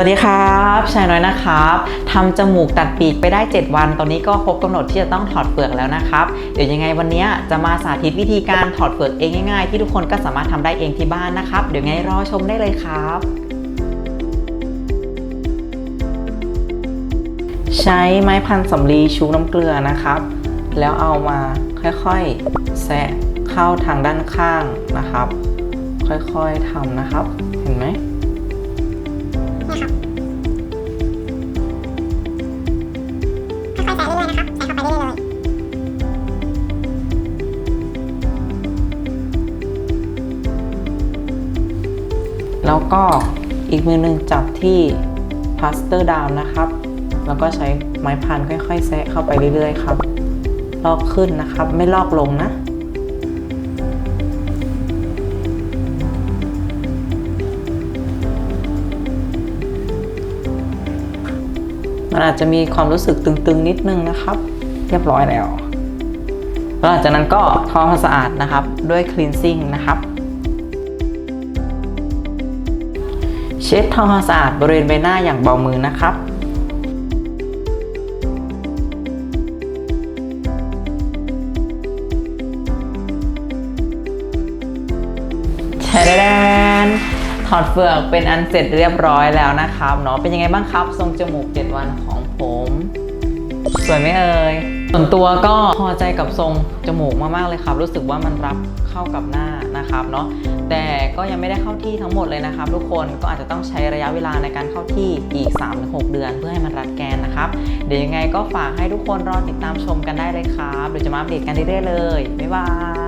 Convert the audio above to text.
วัสดีครับชายน้อยนะครับทำจมูกตัดปีกไปได้ 7 วัน ตอนนี้ก็ครบกำหนดที่จะต้องถอดเปลือกแล้วนะครับ เดี๋ยวยังไงวันนี้จะมาสาธิตวิธีการถอดเปลือกเองง่ายๆ ที่ทุกคนก็สามารถทำได้เองที่บ้านนะครับ เดี๋ยวไงรอชมได้เลยครับใช้ไม้พันสำลีชุบน้ำเกลือนะครับ แล้วเอามาค่อยๆแซะเข้าทางด้านข้างนะครับ ค่อยๆทำนะครับ เห็นไหม แล้วก็อีกมือหนึ่งจับที่พลาสเตอร์ดาวนะครับ แล้วก็ใช้ไม้พันค่อยๆแซะเข้าไปเรื่อยๆครับ ลอกขึ้นนะครับ ไม่ลอกลงนะมันอาจจะมีความรู้สึกตึงๆนิดนึงนะครับ เรียบร้อยแล้ว แล้วหลังจากนั้นก็ทำความสะอาดนะครับ ด้วย cleansing นะครับ เช็ดทำความสะอาดบริเวณใบหน้าอย่างเบามือนะครับแชร์แดนถอดเฟือกเป็นอันเสร็จเรียบร้อยแล้วนะครับเนาะเป็นยังไงบ้างครับ ทรงจมูก 7 วันของผม สวยไหมเอ่ย ส่วนตัวก็พอใจกับทรงจมูกมากๆเลยครับ รู้สึกว่ามันรับเข้ากับหน้านะครับเนาะแต่ก็ยังไม่ได้เข้าที่ทั้งหมดเลยนะครับ ทุกคนก็อาจจะต้องใช้ระยะเวลาในการเข้าที่อีก 3-6 เดือน เพื่อให้มันรัดแกนนะครับ เดี๋ยวยังไงก็ฝากให้ทุกคนรอติดตามชมกันได้เลยครับเดี๋ยวจะมาอัปเดตกันเรื่อยๆเลยบ๊ายบาย